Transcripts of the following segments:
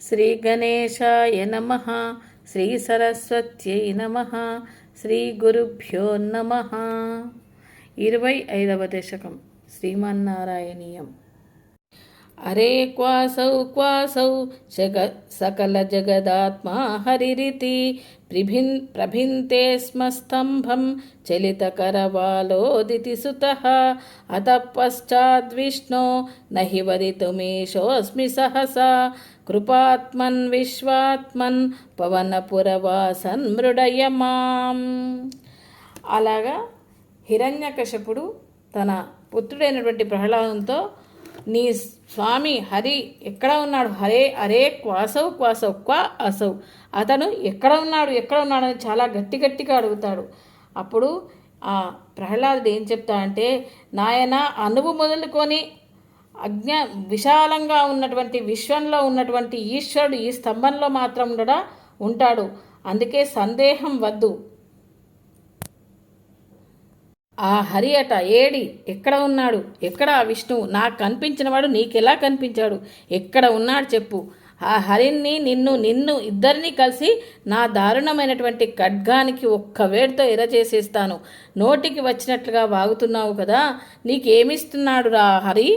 శ్రీ గణేశాయ నమ శ్రీ సరస్వత్యై నమ శ్రీ గురుభ్యో నమ ఇరవై ఐదవ దశకం శ్రీమన్నారాయణీయం అరే క్వాసౌ క్వాసౌ జగ సకల జగదాత్మా హరిరితి ప్రిభిన్ ప్రభింతే స్మ స్తంభం చలితకరవాలోదితి సుత అత పశ్చాద్విష్ణో నహి వదితుమీశోऽస్మి సహసా కృపాత్మన్ విశ్వాత్మన్ పవనపురవాసన్ మృడయమాం అలాగా హిరణ్యకశపుడు తన పుత్రుడైనటువంటి ప్రహ్లాదంతో నీ స్వామి హరి ఎక్కడ ఉన్నాడు? హరే అరే క్వాసవ్ క్వాసవ్ క్వా అసౌ. అతను ఎక్కడ ఉన్నాడు? ఎక్కడ ఉన్నాడు అని చాలా గట్టి గట్టిగా అడుగుతాడు. అప్పుడు ఆ ప్రహ్లాదుడు ఏం చెప్తా అంటే నాయన అనువు మొదలుకొని అజ్ఞ విశాలంగా ఉన్నటువంటి విశ్వంలో ఉన్నటువంటి ఈశ్వరుడు ఈ స్తంభంలో మాత్రం కూడా ఉంటాడు. అందుకే సందేహం వద్దు. ఆ హరి అట ఏడి ఎక్కడ ఉన్నాడు? ఎక్కడ ఆ విష్ణువు? నాకు కనిపించినవాడు నీకెలా కనిపించాడు? ఎక్కడ ఉన్నాడు చెప్పు. ఆ హరిని నిన్ను నిన్ను ఇద్దరిని కలిసి నా దారుణమైనటువంటి ఖడ్గానికి ఒక్క వేడితో ఎరచేసేస్తాను. నోటికి వచ్చినట్లుగా వాగుతున్నావు కదా నీకేమిస్తున్నాడు రా హరి?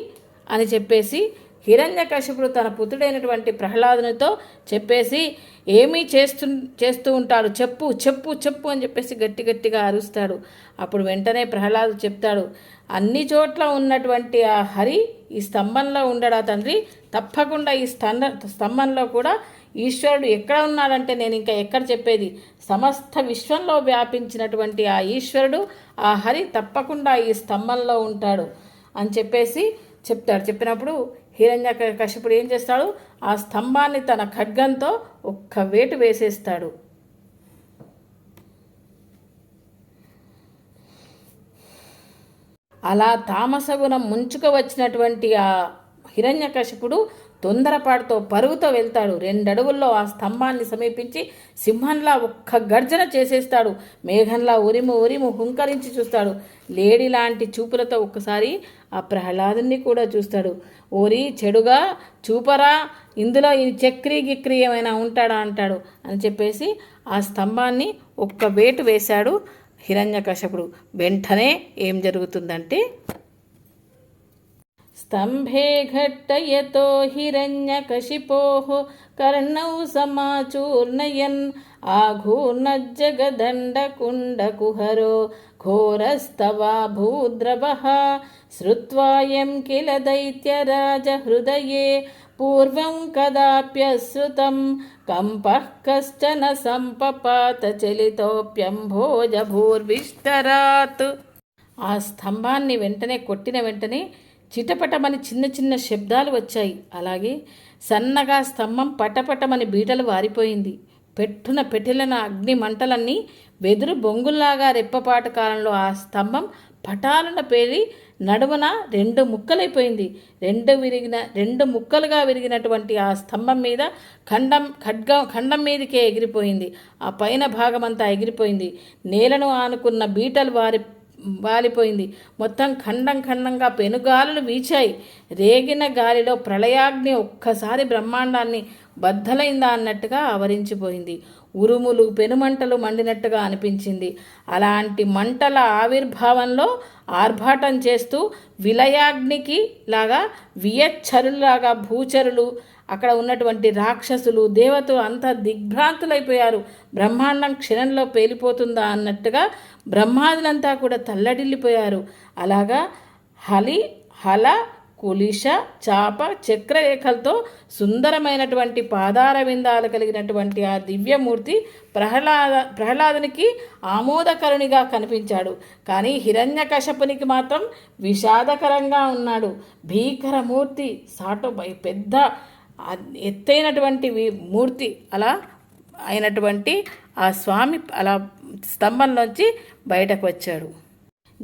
అని చెప్పేసి హిరణ్యకశిపుడు తన పుత్రుడైనటువంటి ప్రహ్లాదునితో చెప్పేసి ఏమీ చేస్తు చేస్తూ ఉంటాడు? చెప్పు చెప్పు చెప్పు అని చెప్పేసి గట్టి గట్టిగా అరుస్తాడు. అప్పుడు వెంటనే ప్రహ్లాదు చెప్తాడు అన్ని చోట్ల ఉన్నటువంటి ఆ హరి ఈ స్తంభంలో ఉండడా తండ్రి? తప్పకుండా ఈ స్తంభ స్తంభంలో కూడా ఈశ్వరుడు ఎక్కడ ఉన్నాడంటే నేను ఇంకా ఎక్కడ చెప్పేది? సమస్త విశ్వంలో వ్యాపించినటువంటి ఆ ఈశ్వరుడు ఆ హరి తప్పకుండా ఈ స్తంభంలో ఉంటాడు అని చెప్పేసి చెప్తాడు చెప్పినప్పుడు హిరణ్య కశ్యపుడు ఏం చేస్తాడు? ఆ స్తంభాన్ని తన ఖడ్గంతో ఒక్క వేటు వేసేస్తాడు. అలా తామసగుణం ముంచుకు వచ్చినటువంటి ఆ హిరణ్యకశిపుడు తొందరపాటుతో పరుగుతో వెళ్తాడు. రెండడుగుల్లో ఆ స్తంభాన్ని సమీపించి సింహంలా ఒక్క గర్జన చేసేస్తాడు. మేఘంలా ఉరిము ఉరిము హుంకరించి చూస్తాడు. లేడి లాంటి చూపులతో ఒక్కసారి ఆ ప్రహ్లాదుని కూడా చూస్తాడు. ఓరి చెడుగా చూపరా ఇందులో ఈ చక్రీ గిక్రీ ఏమైనా ఉంటాడా అంటాడు అని చెప్పేసి ఆ స్తంభాన్ని ఒక్క వేటు వేశాడు హిరణ్యకశపుడు. వెంటనే ఏం జరుగుతుందంటే स्तम्भे घट्टयतो हिरण्यकशिपोः कर्णौ समाचूर्णयन् आघूर्णज्जगदण्डकुण्डकुहरो घोरस्तवा भूद्रवः श्रुत्वायं किल दैत्यराजहृदये पूर्वं कदाप्यश्रुतं कम्पः कश्चन सम्पपात చలితోప్యంభోజభూర్విష్టరాత్ ఆ స్తంభాన్ని వెంటనే కొట్టిన వెంటనే చిటపటమని చిన్న చిన్న శబ్దాలు వచ్చాయి. అలాగే సన్నగా స్తంభం పటపటమని బీటలు వారిపోయింది. పెట్టున పెట్టెలన అగ్ని మంటలన్నీ వెదురు బొంగుల్లాగా రెప్పపాట కాలంలో ఆ స్తంభం పటాలున పేలి నడుమున రెండు ముక్కలైపోయింది. రెండు విరిగిన రెండు ముక్కలుగా విరిగినటువంటి ఆ స్తంభం మీద ఖండం ఖడ్గం ఖండం మీదకే ఎగిరిపోయింది. ఆ పైన భాగమంతా ఎగిరిపోయింది. నేలను ఆనుకున్న బీటలు వారి వాలిపోయింది. మొత్తం ఖండం ఖండంగా పెనుగాలులు వీచాయి. రేగిన గాలిలో ప్రళయాగ్ని ఒక్కసారి బ్రహ్మాండాన్ని బద్దలైందా అన్నట్టుగా ఆవరించిపోయింది. ఉరుములు పెనుమంటలు మండినట్టుగా అనిపించింది. అలాంటి మంటల ఆవిర్భావంలో ఆర్భాటం చేస్తూ విలయాగ్నికి లాగా వియచ్చరులాగా భూచరులు అక్కడ ఉన్నటువంటి రాక్షసులు దేవతలు అంతా దిగ్భ్రాంతులైపోయారు. బ్రహ్మాండం క్షణంలో పేలిపోతుందా అన్నట్టుగా బ్రహ్మాదులంతా కూడా తల్లడిల్లిపోయారు. అలాగా హలి హల కులిష చాప చక్రరేఖలతో సుందరమైనటువంటి పాదార విందాలు కలిగినటువంటి ఆ దివ్యమూర్తి ప్రహ్లాద ప్రహ్లాదునికి ఆమోదకరునిగా కనిపించాడు. కానీ హిరణ్యకశపునికి మాత్రం విషాదకరంగా ఉన్నాడు. భీకరమూర్తి సాటో పెద్ద ఎత్తైనటువంటి మూర్తి అలా అయినటువంటి ఆ స్వామి అలా స్తంభంలోంచి బయటకు వచ్చాడు.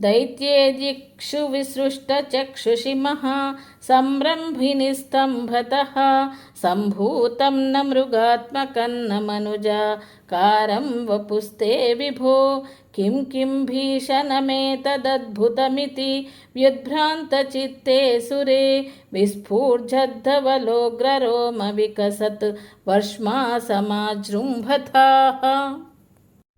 दैत्ये दिक्षु दिक्षुविसृष्टचक्षुषिमः संरम्भिनिस्तम्भतः सम्भूतं न मृगात्मकन्न मनुजा कारं वपुस्ते विभो, किं किं भीषणमेतदद्भुतमिति, व्युद्भ्रान्तचित्ते सुरे विस्फूर्जद्धवलोग्ररोम विस्फूर्जद्धवलोग्ररोमविकसत् वर्ष्मा समाजృంభతాః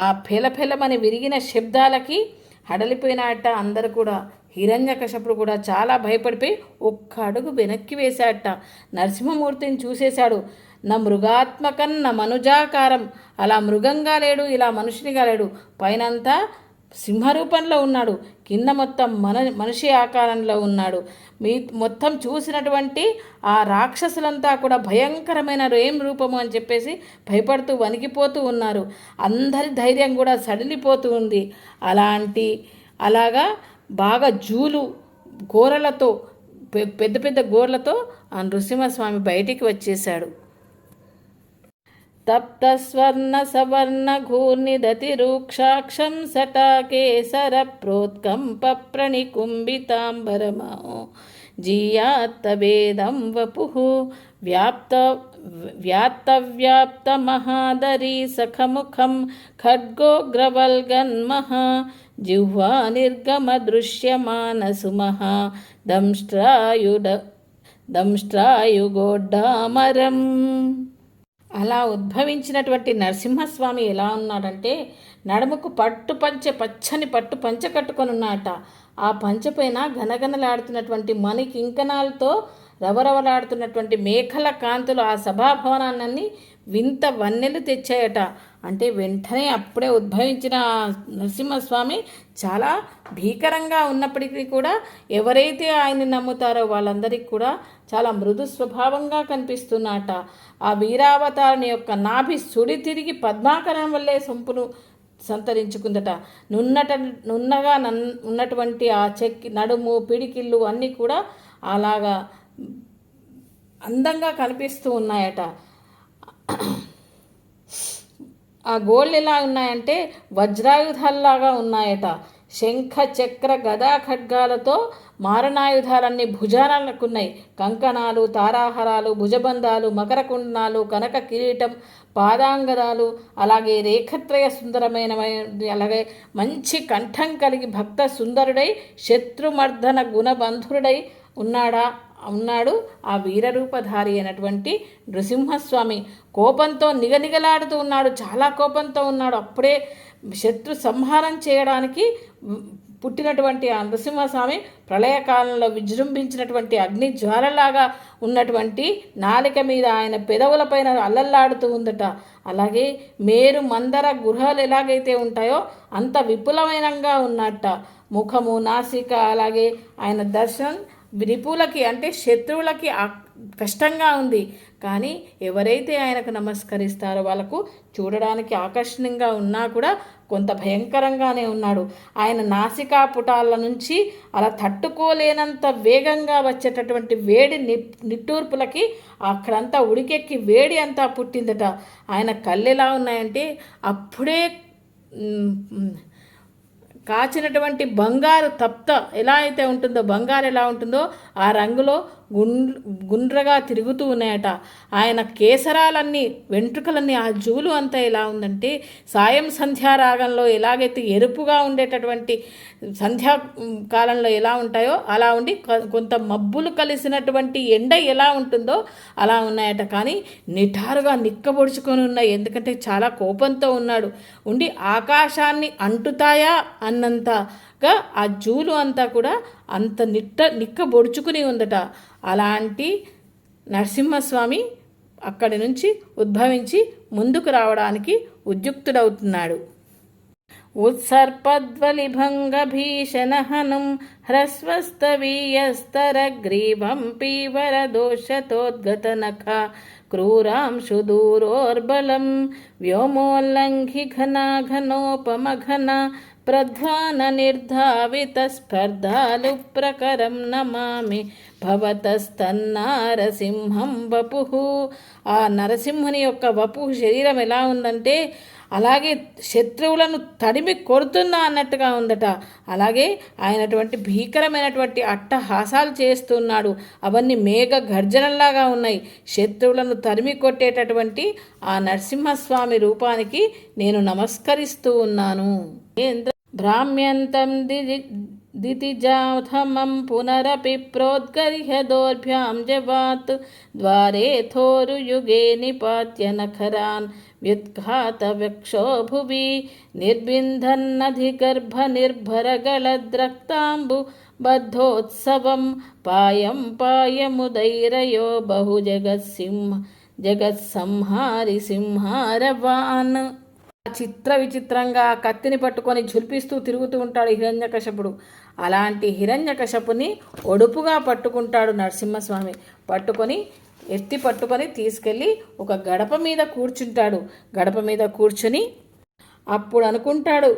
ఆ ఫెలఫెలమని విరిగిన శబ్దాలకి హడలిపోయినట్ట అందరు కూడా హిరణ్యకశపుడు కూడా చాలా భయపడిపోయి ఒక్క అడుగు వెనక్కి వేశాడట నరసింహమూర్తిని చూసేశాడు. నా మృగాత్మకం నా మనుజాకారం. అలా మృగంగా లేడు ఇలా మనుషునిగా లేడు. పైనంతా సింహరూపంలో ఉన్నాడు. కింద మొత్తం మన మనిషి ఆకారంలో ఉన్నాడు. మీ మొత్తం చూసినటువంటి ఆ రాక్షసులంతా కూడా భయంకరమైన ఏం రూపము అని చెప్పేసి భయపడుతూ వణికిపోతూ ఉన్నారు. అందరి ధైర్యం కూడా సడిలిపోతూ ఉంది. అలాంటి అలాగా బాగా జూలు గోరలతో పె- పెద్ద పెద్ద గోర్లతో ఆ నృసింహస్వామి బయటికి వచ్చేశాడు. तप्तस्वर्णसवर्णघूर्निदतिरूक्षाक्षं सटाकेसरप्रोत्कम्पप्रणिकुम्भिताम्बरमा जीयात्तवेदं वपुः व्याप्त व्याप्तव्याप्तमहादरी सखमुखं खड्गोग्रवल्गन्मः जिह्वा निर्गमदृश्यमानसुमः दंष्ट्रायुड दंष्ट्रायुगोड्डामरम् అలా ఉద్భవించినటువంటి నరసింహస్వామి ఎలా ఉన్నాడంటే నడుముకు పట్టు పంచె పచ్చని పట్టు పంచె కట్టుకొని ఉన్నాట ఆ పంచె పైన ఘనఘనలాడుతున్నటువంటి మణి కింకణాలతో రవరవలాడుతున్నటువంటి మేఘల కాంతులు ఆ సభాభవనాన్ని వింత వన్నెలు తెచ్చాయట. అంటే వెంటనే అప్పుడే ఉద్భవించిన నరసింహస్వామి చాలా భీకరంగా ఉన్నప్పటికీ కూడా ఎవరైతే ఆయన్ని నమ్ముతారో వాళ్ళందరికీ కూడా చాలా మృదు స్వభావంగా కనిపిస్తున్నట. ఆ వీరావతారుని యొక్క నాభి సుడి తిరిగి పద్మాకరం వల్లే సొంపును సంతరించుకుందట. నున్నట నున్నగా నన్ ఉన్నటువంటి ఆ చెక్కి నడుము పిడికిళ్ళు అన్నీ కూడా అలాగా అందంగా కనిపిస్తూ ఉన్నాయట. ఆ గోళ్ళు ఎలా ఉన్నాయంటే వజ్రాయుధాల్లాగా ఉన్నాయట. శంఖ చక్ర గదా ఖడ్గాలతో మారణాయుధాలన్నీ భుజాలకున్నాయి కంకణాలు తారాహారాలు భుజబంధాలు మకరకుండాలు కనక కిరీటం పాదాంగదాలు అలాగే రేఖత్రయ సుందరమైన అలాగే మంచి కంఠం కలిగి భక్త సుందరుడై శత్రుమర్ధన గుణబంధురుడై ఉన్నాడా? ఉన్నాడు ఆ వీరరూపధారి అయినటువంటి నృసింహస్వామి. కోపంతో నిగనిగలాడుతూ ఉన్నాడు. చాలా కోపంతో ఉన్నాడు. అప్పుడే శత్రు సంహారం చేయడానికి పుట్టినటువంటి ఆ నృసింహస్వామి ప్రళయకాలంలో విజృంభించినటువంటి అగ్ని జ్వాలలాగా ఉన్నటువంటి నాలిక మీద ఆయన పెదవులపైన అల్లల్లాడుతూ ఉందట. అలాగే మేరు మందర గృహాలు ఎలాగైతే ఉంటాయో అంత విపులమైనంగా ఉన్నట్ట. ముఖము నాసిక అలాగే ఆయన దర్శనం నిపులకి అంటే శత్రువులకి కష్టంగా ఉంది. కానీ ఎవరైతే ఆయనకు నమస్కరిస్తారో వాళ్ళకు చూడడానికి ఆకర్షణీయంగా ఉన్నా కూడా కొంత భయంకరంగానే ఉన్నాడు. ఆయన నాసికా పుటాల నుంచి అలా తట్టుకోలేనంత వేగంగా వచ్చేటటువంటి వేడి ని నిట్టూర్పులకి అక్కడంతా ఉడికెక్కి వేడి అంతా పుట్టిందట. ఆయన కళ్ళు ఎలా ఉన్నాయంటే అప్పుడే కాచినటువంటి బంగారు తప్త ఎలా అయితే ఉంటుందో బంగారు ఎలా ఉంటుందో ఆ రంగులో గుండ్ గుండ్రగా తిరుగుతూ ఉన్నాయట. ఆయన కేసరాలన్నీ వెంట్రుకలన్నీ ఆ జూలు అంతా ఎలా ఉందంటే సాయం సంధ్యారాగంలో ఎలాగైతే ఎరుపుగా ఉండేటటువంటి సంధ్యా కాలంలో ఎలా ఉంటాయో అలా ఉండి కొ- కొంత మబ్బులు కలిసినటువంటి ఎండ ఎలా ఉంటుందో అలా ఉన్నాయట. కానీ నిఠారుగా నిక్కబొడుచుకొని ఉన్నాయి ఎందుకంటే చాలా కోపంతో ఉన్నాడు. ఉండి ఆకాశాన్ని అంటుతాయా అన్నంత అన్నంతగా ఆ జూలు అంతా కూడా అంత నిట్ట నిక్కబొడుచుకుని ఉందట అలాంటి నరసింహస్వామి అక్కడి నుంచి ఉద్భవించి ముందుకు రావడానికి ఉద్యుక్తుడవుతున్నాడు उत्सर्पद्वलिभङ्गभीषणहनुं ह्रस्वस्तवीयस्तरग्रीवं पीवरदोषतोद्गतनखा क्रूरांशु दूरोर्बलं व्योमोल्लङ्घि घनाघनोपमघना प्रध्वाननिर्धावितस्पर्धालुप्रकरं नमामि భవతస్తన్నారసింహం వపు ఆ నరసింహుని యొక్క వపు శరీరం ఎలా ఉందంటే అలాగే శత్రువులను తడిమి కొడుతున్నా అన్నట్టుగా ఉందట అలాగే ఆయనటువంటి భీకరమైనటువంటి అట్టహాసాలు చేస్తున్నాడు అవన్నీ మేఘ గర్జనల్లాగా ఉన్నాయి శత్రువులను తరిమి కొట్టేటటువంటి ఆ నరసింహస్వామి రూపానికి నేను నమస్కరిస్తూ ఉన్నాను भ्राम्यन्तं दितिजाथमं पुनरपि प्रोद्गर्ह्य दोर्भ्यां जवात् निपात निपात्य नखरान् व्युत्घातवृक्षो भुवि निर्बिन्धन्नधिगर्भनिर्भरगलद्रक्ताम्बु बद्धोत्सवं पायं पायमुदैरयो बहुजगत्सिंह जगत्संहारि सिंहारवान् చిత్ర విచిత్రంగా కత్తిని పట్టుకొని ఝుల్పిస్తూ తిరుగుతూ ఉంటాడు హిరణ్యకశపుడు అలాంటి హిరణ్యకశపుని ఒడుపుగా పట్టుకుంటాడు నరసింహస్వామి. పట్టుకొని ఎత్తి పట్టుకొని తీసుకెళ్ళి ఒక గడప మీద కూర్చుంటాడు. గడప మీద కూర్చుని అప్పుడు అనుకుంటాడు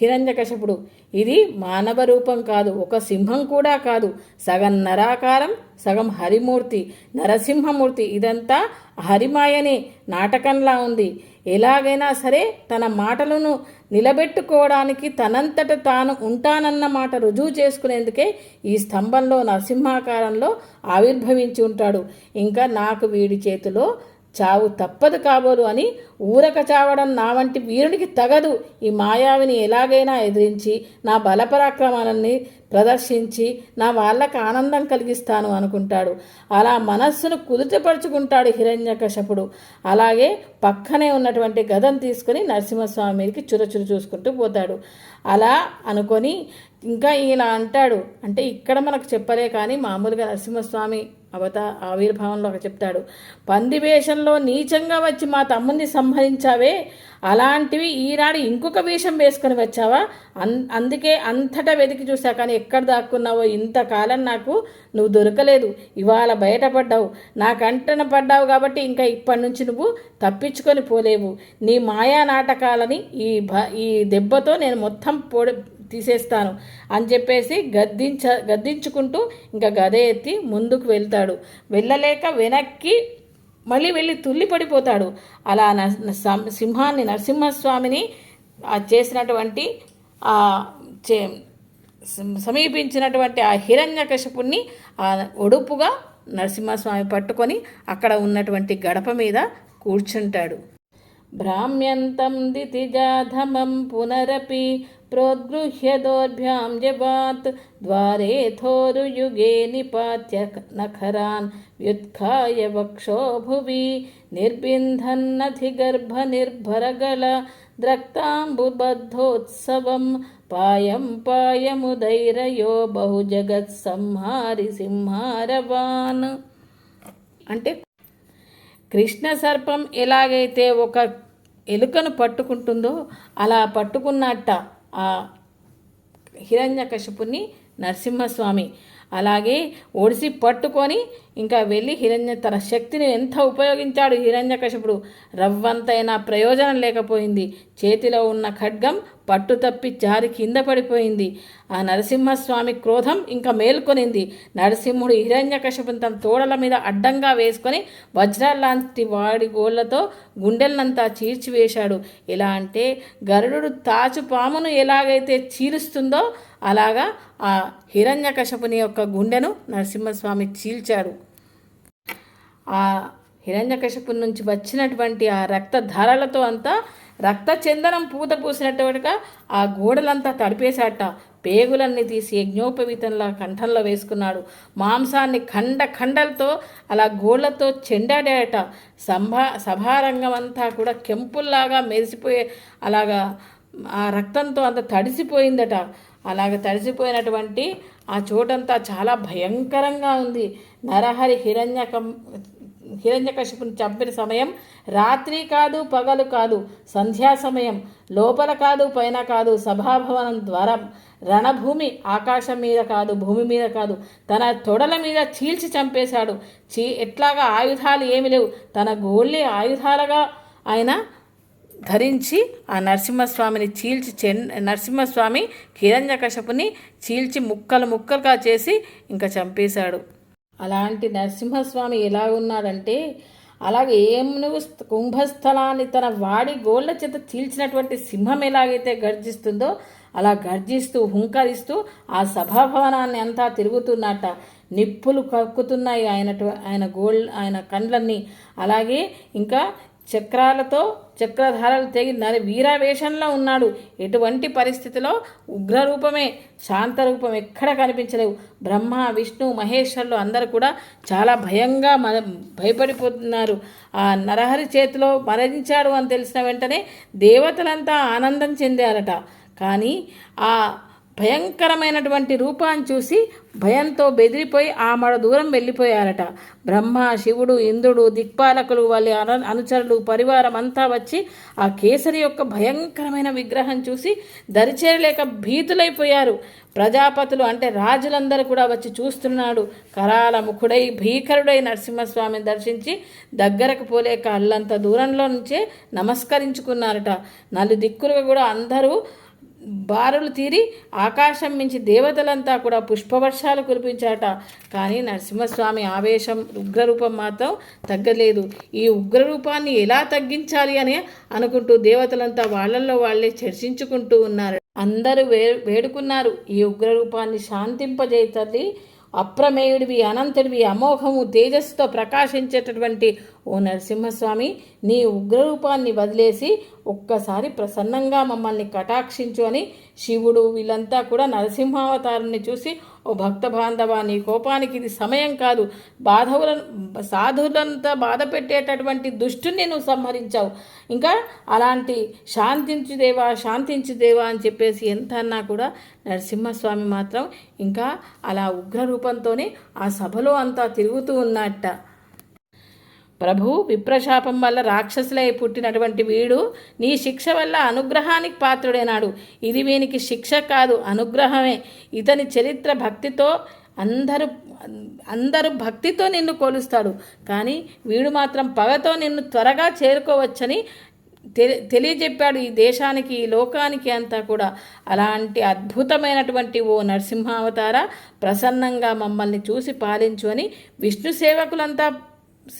హిరణ్యకశపుడు ఇది మానవ రూపం కాదు ఒక సింహం కూడా కాదు. సగం నరాకారం సగం హరిమూర్తి నరసింహమూర్తి ఇదంతా హరిమాయనే నాటకంలా ఉంది. ఎలాగైనా సరే తన మాటలను నిలబెట్టుకోవడానికి తనంతట తాను ఉంటానన్న మాట రుజువు చేసుకునేందుకే ఈ స్తంభంలో నరసింహాకారంలో ఆవిర్భవించి ఉంటాడు. ఇంకా నాకు వీడి చేతిలో చావు తప్పదు కాబోలు అని ఊరక చావడం నా వంటి వీరునికి తగదు. ఈ మాయావిని ఎలాగైనా ఎదిరించి నా బలపరాక్రమాలని ప్రదర్శించి నా వాళ్ళకు ఆనందం కలిగిస్తాను అనుకుంటాడు. అలా మనస్సును కుదుటపరుచుకుంటాడు హిరణ్యకశపుడు. అలాగే పక్కనే ఉన్నటువంటి గదం తీసుకుని నరసింహస్వామి మీదకి చురచురు చూసుకుంటూ పోతాడు. అలా అనుకొని ఇంకా ఇలా అంటాడు అంటే ఇక్కడ మనకు చెప్పలే కానీ మామూలుగా నరసింహస్వామి అవత ఆవిర్భావంలో ఒక చెప్తాడు పంది వేషంలో నీచంగా వచ్చి మా తమ్ముని సంహరించావే అలాంటివి ఈనాడు ఇంకొక వేషం వేసుకొని వచ్చావా? అన్ అందుకే అంతటా వెతికి చూసా కానీ ఎక్కడ దాక్కున్నావో ఇంతకాలం నాకు నువ్వు దొరకలేదు ఇవాళ బయటపడ్డావు నా కంటన పడ్డావు కాబట్టి ఇంకా ఇప్పటి నుంచి నువ్వు తప్పించుకొని పోలేవు నీ మాయా నాటకాలని ఈ భ ఈ దెబ్బతో నేను మొత్తం పొడి తీసేస్తాను అని చెప్పేసి గద్దించ గద్దించుకుంటూ ఇంకా గద ఎత్తి ముందుకు వెళ్తాడు. వెళ్ళలేక వెనక్కి మళ్ళీ వెళ్ళి తుల్లి పడిపోతాడు. అలా సింహాన్ని నరసింహస్వామిని చేసినటువంటి చే సమీపించినటువంటి ఆ హిరణ్యకశపుణ్ణి ఆ ఒడుపుగా నరసింహస్వామి పట్టుకొని అక్కడ ఉన్నటువంటి గడప మీద కూర్చుంటాడు. భ్రామ్యంతం దితిజాధమం పునరపి प्रोद्गृह्य दोर्भ्यां जवात् द्वारेथोरुयुगे निपात्य नखरान् व्युत्खाय वक्षो भुवि निर्बिन्धन्नधिगर्भनिर्भरगल द्रक्ताम्बुबद्धोत्सवं पायं पायमुदैरयो बहुजगत्संहारि సింహారవాన్ అంటే కృష్ణ సర్పం ఎలాగైతే ఒక ఎలుకను పట్టుకుంటుందో అలా పట్టుకున్నట్ట ఆ హిరణ్యకశిపుని నరసింహస్వామి. అలాగే ఒడిసి పట్టుకొని ఇంకా వెళ్ళి హిరణ్య తన శక్తిని ఎంత ఉపయోగించాడు హిరణ్యకశపుడు. రవ్వంతైనా ప్రయోజనం లేకపోయింది. చేతిలో ఉన్న ఖడ్గం పట్టు తప్పి జారి కింద పడిపోయింది. ఆ నరసింహస్వామి క్రోధం ఇంకా మేల్కొనింది. నరసింహుడు హిరణ్యకశపుని తన తోడల మీద అడ్డంగా వేసుకొని వజ్రాలాంటి వాడి గోళ్ళతో గుండెలనంతా చీల్చివేశాడు. ఎలా అంటే గరుడు తాచు పామును ఎలాగైతే చీలుస్తుందో అలాగా ఆ హిరణ్యకశపుని యొక్క గుండెను నరసింహస్వామి చీల్చాడు. ఆ హిరణ్యకశపు నుంచి వచ్చినటువంటి ఆ రక్త ధారలతో అంతా రక్త చందనం పూత పూసినట్టుగా ఆ గోడలంతా తడిపేశాట. పేగులన్నీ తీసి యజ్ఞోపవీతంలా కంఠంలో వేసుకున్నాడు. మాంసాన్ని ఖండ ఖండలతో అలా గోళ్ళతో చెండాడాడట సంభా సభారంగం అంతా కూడా కెంపుల్లాగా మెరిసిపోయే అలాగా ఆ రక్తంతో అంత తడిసిపోయిందట. అలాగ తడిసిపోయినటువంటి ఆ చోటంతా చాలా భయంకరంగా ఉంది. నరహరి హిరణ్యకం హిరణ్యకశిపుని చంపిన సమయం రాత్రి కాదు పగలు కాదు సంధ్యా సమయం. లోపల కాదు పైన కాదు సభాభవనం ద్వారా. రణభూమి ఆకాశం మీద కాదు భూమి మీద కాదు. తన తొడల మీద చీల్చి చంపేశాడు. చీ ఎట్లాగా ఆయుధాలు ఏమి లేవు. తన గోళ్ళే ఆయుధాలుగా ఆయన ధరించి ఆ నరసింహస్వామిని చీల్చి చెన్ నరసింహస్వామి హిరణ్యకశపుని చీల్చి ముక్కలు ముక్కలుగా చేసి ఇంకా చంపేశాడు. అలాంటి నరసింహస్వామి ఎలా ఉన్నాడంటే అలాగే ఏమును కుంభస్థలాన్ని తన వాడి గోళ్ళ చేత చీల్చినటువంటి సింహం ఎలాగైతే గర్జిస్తుందో అలా గర్జిస్తూ హుంకరిస్తూ ఆ సభాభవనాన్ని అంతా తిరుగుతున్నట్ట. నిప్పులు కక్కుతున్నాయి ఆయన ఆయన గోల్ ఆయన కండ్లన్నీ. అలాగే ఇంకా చక్రాలతో చక్రధారలు తెగి నరి వీరావేషంలో ఉన్నాడు. ఎటువంటి పరిస్థితిలో ఉగ్రరూపమే శాంతరూపం ఎక్కడ కనిపించలేవు. బ్రహ్మ విష్ణు మహేశ్వరులు అందరూ కూడా చాలా భయంగా మన భయపడిపోతున్నారు. ఆ నరహరి చేతిలో మరణించాడు అని తెలిసిన వెంటనే దేవతలంతా ఆనందం చెందారట. కానీ ఆ భయంకరమైనటువంటి రూపాన్ని చూసి భయంతో బెదిరిపోయి ఆ మడ దూరం వెళ్ళిపోయారట. బ్రహ్మ శివుడు ఇంద్రుడు దిక్పాలకులు వాళ్ళ అను అనుచరులు పరివారం అంతా వచ్చి ఆ కేసరి యొక్క భయంకరమైన విగ్రహం చూసి దరిచేరలేక భీతులైపోయారు. ప్రజాపతులు అంటే రాజులందరూ కూడా వచ్చి చూస్తున్నాడు. కరాల ముఖుడై భీకరుడై నరసింహస్వామిని దర్శించి దగ్గరకు పోలేక అల్లంత దూరంలో నుంచే నమస్కరించుకున్నారట. నలు దిక్కులుగా కూడా అందరూ బారులు తీరి ఆకాశం మించి దేవతలంతా కూడా పుష్పవర్షాలు కురిపించాట కానీ నరసింహస్వామి ఆవేశం ఉగ్రరూపం మాత్రం తగ్గలేదు. ఈ ఉగ్రరూపాన్ని ఎలా తగ్గించాలి అని అనుకుంటూ దేవతలంతా వాళ్ళల్లో వాళ్ళే చర్చించుకుంటూ ఉన్నారు. అందరూ వే వేడుకున్నారు. ఈ ఉగ్రరూపాన్ని శాంతింపజేయ తల్లి అప్రమేయుడివి అనంతుడివి అమోఘము తేజస్సుతో ప్రకాశించేటటువంటి ఓ నరసింహస్వామి నీ ఉగ్రరూపాన్ని వదిలేసి ఒక్కసారి ప్రసన్నంగా మమ్మల్ని కటాక్షించు అని శివుడు వీళ్ళంతా కూడా నరసింహావతారాన్ని చూసి ఓ భక్త బాంధవ నీ కోపానికి ఇది సమయం కాదు. బాధవులను సాధువులంతా బాధ పెట్టేటటువంటి దుష్టుని నువ్వు సంహరించావు. ఇంకా అలాంటి శాంతించుదేవా దేవా దేవా అని చెప్పేసి ఎంత అన్నా కూడా నరసింహస్వామి మాత్రం ఇంకా అలా ఉగ్ర రూపంతోనే ఆ సభలో అంతా తిరుగుతూ ఉన్నట్ట. ప్రభు విప్రశాపం వల్ల రాక్షసులై పుట్టినటువంటి వీడు నీ శిక్ష వల్ల అనుగ్రహానికి పాత్రుడైనాడు. ఇది వీనికి శిక్ష కాదు అనుగ్రహమే. ఇతని చరిత్ర భక్తితో అందరూ అందరూ భక్తితో నిన్ను కొలుస్తాడు. కానీ వీడు మాత్రం పగతో నిన్ను త్వరగా చేరుకోవచ్చని తెలి తెలియజెప్పాడు ఈ దేశానికి ఈ లోకానికి అంతా కూడా. అలాంటి అద్భుతమైనటువంటి ఓ నరసింహావతార ప్రసన్నంగా మమ్మల్ని చూసి పాలించు అని విష్ణు సేవకులంతా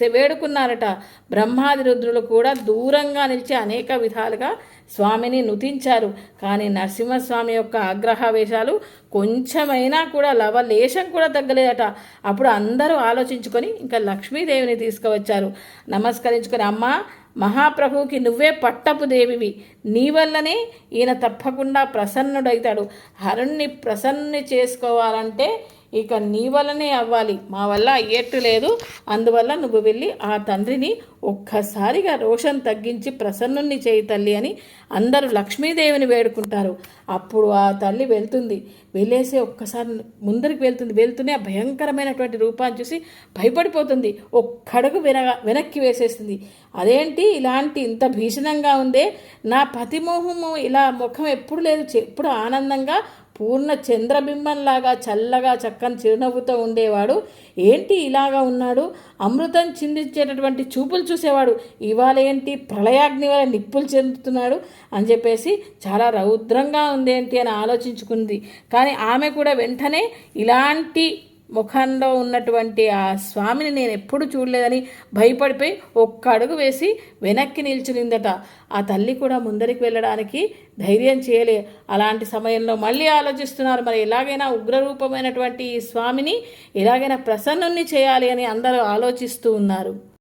వేడుకున్నారట. బ్రహ్మాది రుద్రులు కూడా దూరంగా నిలిచి అనేక విధాలుగా స్వామిని నుతించారు. కానీ నరసింహస్వామి యొక్క ఆగ్రహావేశాలు కొంచెమైనా కూడా లవలేశం కూడా తగ్గలేదట. అప్పుడు అందరూ ఆలోచించుకొని ఇంకా లక్ష్మీదేవిని తీసుకువచ్చారు. నమస్కరించుకొని అమ్మ మహాప్రభువుకి నువ్వే పట్టపు దేవివి. నీ వల్లనే ఈయన తప్పకుండా ప్రసన్నుడవుతాడు హరుణ్ణి ప్రసన్ని చేసుకోవాలంటే ఇక నీ వల్లనే అవ్వాలి. మా వల్ల అయ్యేట్టు లేదు. అందువల్ల నువ్వు వెళ్ళి ఆ తండ్రిని ఒక్కసారిగా రోషన్ తగ్గించి ప్రసన్నుణ్ణి చేయి తల్లి అని అందరూ లక్ష్మీదేవిని వేడుకుంటారు. అప్పుడు ఆ తల్లి వెళ్తుంది. వెళ్ళేసి ఒక్కసారి ముందరికి వెళ్తుంది. వెళ్తూనే ఆ భయంకరమైనటువంటి రూపాన్ని చూసి భయపడిపోతుంది. ఒక్కడుగు వెనక వెనక్కి వేసేస్తుంది. అదేంటి? ఇలాంటి ఇంత భీషణంగా ఉందే? నా పతిమోహము ఇలా ముఖం ఎప్పుడు లేదు. ఎప్పుడు ఆనందంగా పూర్ణ చంద్రబింబంలాగా చల్లగా చక్కని చిరునవ్వుతో ఉండేవాడు. ఏంటి ఇలాగా ఉన్నాడు? అమృతం చిందించేటటువంటి చూపులు చూసేవాడు. ఇవాళ ఏంటి? ప్రళయాగ్ని వల్ల నిప్పులు చెందుతున్నాడు అని చెప్పేసి చాలా రౌద్రంగా ఉందేంటి అని ఆలోచించుకుంది. కానీ ఆమె కూడా వెంటనే ఇలాంటి ముఖంలో ఉన్నటువంటి ఆ స్వామిని నేను ఎప్పుడు చూడలేదని భయపడిపోయి ఒక్క అడుగు వేసి వెనక్కి నిల్చునిందట ఆ తల్లి కూడా ముందరికి వెళ్ళడానికి ధైర్యం చేయలే. అలాంటి సమయంలో మళ్ళీ ఆలోచిస్తున్నారు. మరి ఎలాగైనా ఉగ్రరూపమైనటువంటి ఈ స్వామిని ఎలాగైనా ప్రసన్నుణ్ణి చేయాలి అని అందరూ ఆలోచిస్తూ ఉన్నారు.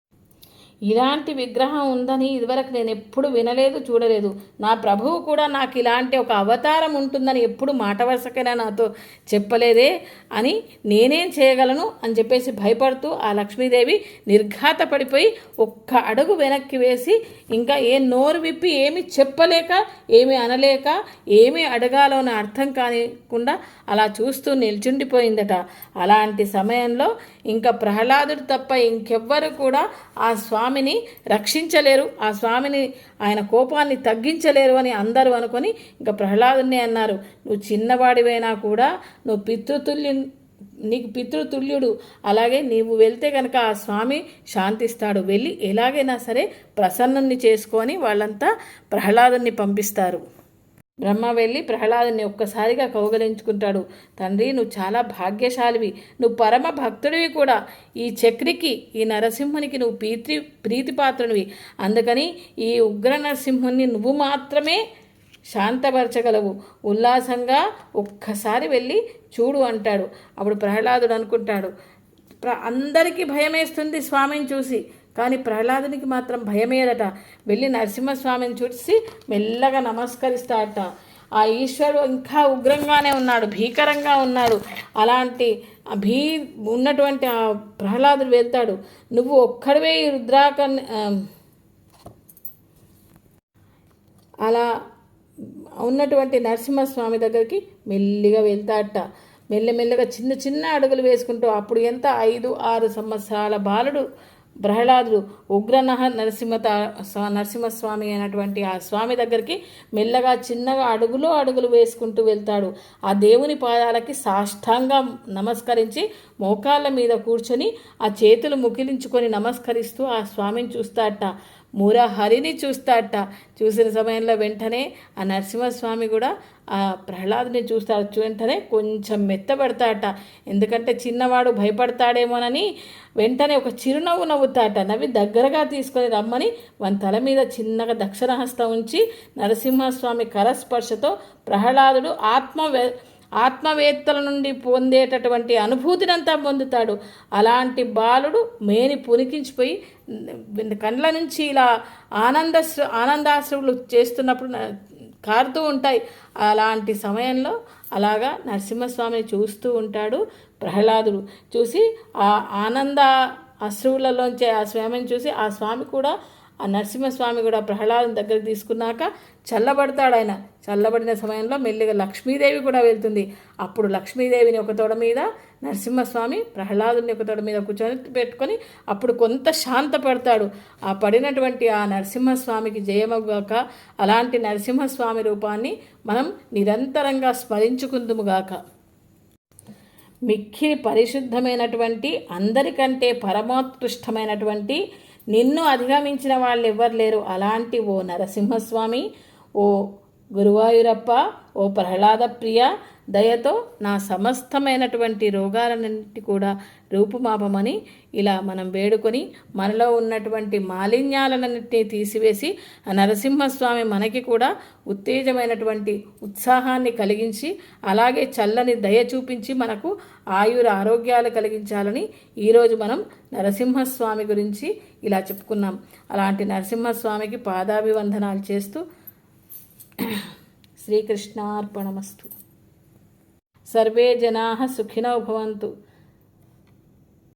ఇలాంటి విగ్రహం ఉందని ఇదివరకు నేను ఎప్పుడు వినలేదు చూడలేదు. నా ప్రభువు కూడా నాకు ఇలాంటి ఒక అవతారం ఉంటుందని ఎప్పుడు మాట వరుసకైనా నాతో చెప్పలేదే అని నేనేం చేయగలను అని చెప్పేసి భయపడుతూ ఆ లక్ష్మీదేవి నిర్ఘాత పడిపోయి ఒక్క అడుగు వెనక్కి వేసి ఇంకా ఏ నోరు విప్పి ఏమి చెప్పలేక ఏమి అనలేక ఏమి అడగాలో అని అర్థం కానికుండా అలా చూస్తూ నిల్చుండిపోయిందట. అలాంటి సమయంలో ఇంకా ప్రహ్లాదుడు తప్ప ఇంకెవ్వరు కూడా ఆ స్వామి స్వామిని రక్షించలేరు. ఆ స్వామిని ఆయన కోపాన్ని తగ్గించలేరు అని అందరూ అనుకొని ఇంకా ప్రహ్లాదుని అన్నారు. నువ్వు చిన్నవాడివైనా కూడా నువ్వు పితృతుల్యు నీకు పితృతుల్యుడు. అలాగే నీవు వెళ్తే కనుక ఆ స్వామి శాంతిస్తాడు. వెళ్ళి ఎలాగైనా సరే ప్రసన్నుని చేసుకొని వాళ్ళంతా ప్రహ్లాదుని పంపిస్తారు. బ్రహ్మ వెళ్ళి ప్రహ్లాదుని ఒక్కసారిగా కౌగలించుకుంటాడు. తండ్రి నువ్వు చాలా భాగ్యశాలివి. నువ్వు పరమ భక్తుడివి కూడా. ఈ చక్రికి ఈ నరసింహునికి నువ్వు ప్రీతి ప్రీతిపాత్రునివి. అందుకని ఈ ఉగ్ర నరసింహుని నువ్వు మాత్రమే శాంతపరచగలవు. ఉల్లాసంగా ఒక్కసారి వెళ్ళి చూడు అంటాడు. అప్పుడు ప్రహ్లాదుడు అనుకుంటాడు ప్ర అందరికీ భయమేస్తుంది స్వామిని చూసి. కానీ ప్రహ్లాదునికి మాత్రం భయమేదట. వెళ్ళి నరసింహస్వామిని చూసి మెల్లగా నమస్కరిస్తాడట ఆ ఈశ్వరుడు ఇంకా ఉగ్రంగానే ఉన్నాడు భీకరంగా ఉన్నాడు. అలాంటి భీ ఉన్నటువంటి ఆ ప్రహ్లాదుడు వెళ్తాడు. నువ్వు ఒక్కడివే ఈ రుద్రాకన్ అలా ఉన్నటువంటి నరసింహస్వామి దగ్గరికి మెల్లిగా వెళ్తాడట మెల్లమెల్లగా చిన్న చిన్న అడుగులు వేసుకుంటూ అప్పుడు ఎంత? ఐదు ఆరు సంవత్సరాల బాలుడు ప్రహ్లాదుడు ఉగ్రనహ నరసింహత నరసింహస్వామి అయినటువంటి ఆ స్వామి దగ్గరికి మెల్లగా చిన్నగా అడుగులు అడుగులు వేసుకుంటూ వెళ్తాడు. ఆ దేవుని పాదాలకి సాష్టాంగా నమస్కరించి మోకాళ్ళ మీద కూర్చొని ఆ చేతులు ముకిలించుకొని నమస్కరిస్తూ ఆ స్వామిని చూస్తాడట. మురహరిని చూస్తాడట. చూసిన సమయంలో వెంటనే ఆ నరసింహస్వామి కూడా ఆ ప్రహ్లాదుని చూస్తాడు వెంటనే కొంచెం మెత్తబడతాడట. ఎందుకంటే చిన్నవాడు భయపడతాడేమోనని వెంటనే ఒక చిరునవ్వు నవ్వుతాట నవ్వి దగ్గరగా తీసుకొని రమ్మని వన్ తల మీద చిన్నగా దక్షిణహస్తం ఉంచి నరసింహస్వామి కరస్పర్శతో ప్రహ్లాదుడు ఆత్మ ఆత్మవేత్తల నుండి పొందేటటువంటి అనుభూతినంతా పొందుతాడు. అలాంటి బాలుడు మేని పునికించిపోయి కండ్ల నుంచి ఇలా ఆనంద ఆనందాశ్రువులు చేస్తున్నప్పుడు కారుతూ ఉంటాయి. అలాంటి సమయంలో అలాగా నరసింహస్వామిని చూస్తూ ఉంటాడు ప్రహ్లాదుడు. చూసి ఆ ఆనంద అశ్రువులలోంచి ఆ స్వామిని చూసి ఆ స్వామి కూడా ఆ నరసింహస్వామి కూడా ప్రహ్లాదం దగ్గరికి తీసుకున్నాక చల్లబడతాడు ఆయన చల్లబడిన సమయంలో మెల్లిగా లక్ష్మీదేవి కూడా వెళ్తుంది. అప్పుడు లక్ష్మీదేవిని ఒక తోడ మీద నరసింహస్వామి ప్రహ్లాదుని ఒక తోడ మీద కూర్చొని పెట్టుకొని అప్పుడు కొంత శాంత పడతాడు. ఆ పడినటువంటి ఆ నరసింహస్వామికి జయమగాక అలాంటి నరసింహస్వామి రూపాన్ని మనం నిరంతరంగా స్మరించుకుందుముగాక మిక్కిలి పరిశుద్ధమైనటువంటి అందరికంటే పరమోత్కృష్టమైనటువంటి నిన్ను అధిగమించిన వాళ్ళు ఎవ్వరు లేరు. అలాంటి ఓ నరసింహస్వామి ఓ గురువాయూరప్ప ఓ ప్రహ్లాద ప్రియ దయతో నా సమస్తమైనటువంటి రోగాలన్నింటి కూడా రూపుమాపమని ఇలా మనం వేడుకొని మనలో ఉన్నటువంటి మాలిన్యాలన్నింటినీ తీసివేసి ఆ నరసింహస్వామి మనకి కూడా ఉత్తేజమైనటువంటి ఉత్సాహాన్ని కలిగించి అలాగే చల్లని దయ చూపించి మనకు ఆయుర ఆరోగ్యాలు కలిగించాలని ఈరోజు మనం నరసింహస్వామి గురించి ఇలా చెప్పుకున్నాం. అలాంటి నరసింహస్వామికి పాదాభివందనాలు చేస్తూ శ్రీకృష్ణార్పణమస్తు సర్వే జనా సుఖినో భవంతు